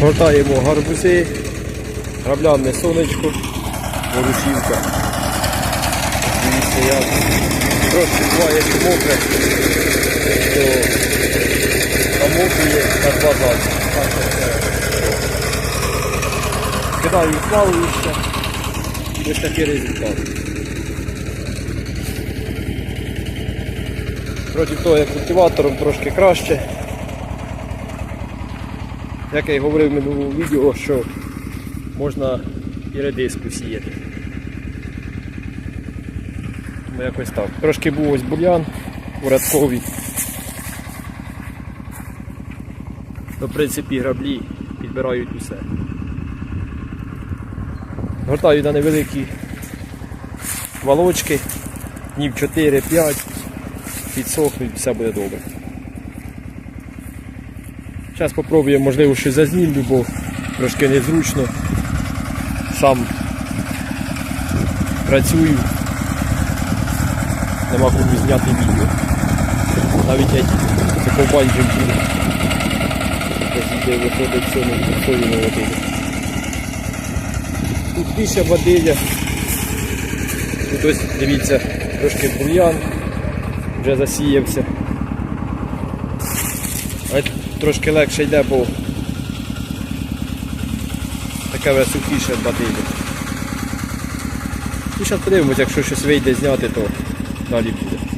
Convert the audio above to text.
Гортаємо гарбузи, граблями сонечко, ворушівка. Дивіться, як трошки буває мокре, то намокує на два рази. Кидаю плаваюче ось такий результат. Проти того, як культиватором трошки краще. Як я й говорив в минулому відео, що можна і редиску сіяти. Ну якось так. Трошки був ось бур'ян урядковий. То, в принципі, граблі підбирають усе. Гортаю на невеликі валочки, днів 4-5, підсохнуть, все буде добре. Зараз спробуємо, можливо, щось зазнімлю, бо трошки незручно. Сам працюю. Нема кому зняти відео. Навіть я це побачив тут. Де виходить в цьому сою на води. Тут більше води. Тут ось дивіться, трошки бур'ян вже засіявся. Трошки легше йде, бо таке вже сухіше батиє. І зараз подивимось, якщо щось вийде зняти, то далі буде.